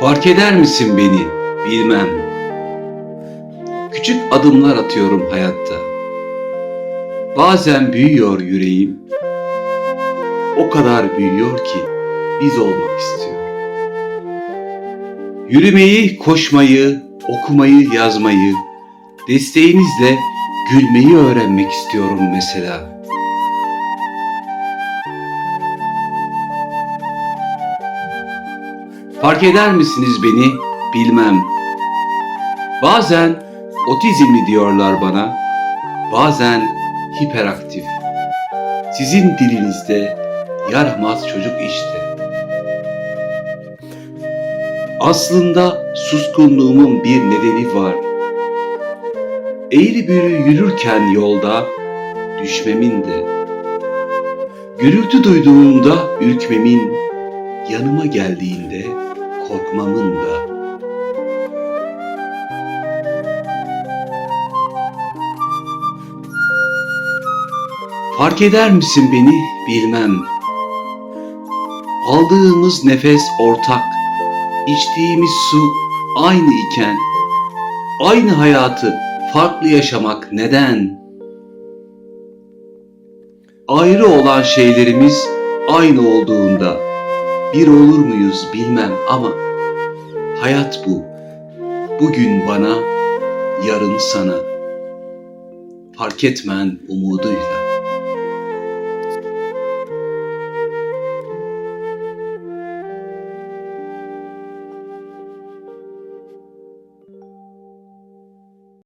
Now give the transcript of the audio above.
Fark eder misin beni? Bilmem. Küçük adımlar atıyorum hayatta. Bazen büyüyor yüreğim. O kadar büyüyor ki biz olmak istiyor. Yürümeyi, koşmayı, okumayı, yazmayı, desteğinizle gülmeyi öğrenmek istiyorum mesela. Fark eder misiniz beni? Bilmem. Bazen otizmli diyorlar bana. Bazen hiperaktif. Sizin dilinizde yaramaz çocuk işte. Aslında suskunluğumun bir nedeni var. Eğri büğrü yürürken yolda düşmemin de. Gürültü duyduğumda ürkmemin, yanıma geldiğinde korkmamın da. Fark eder misin beni bilmem. Aldığımız nefes ortak, içtiğimiz su aynı iken, aynı hayatı farklı yaşamak neden? Ayrı olan şeylerimiz aynı olduğunda bir olur muyuz bilmem ama hayat bu. Bugün bana, yarın sana. Fark etmen umuduyla.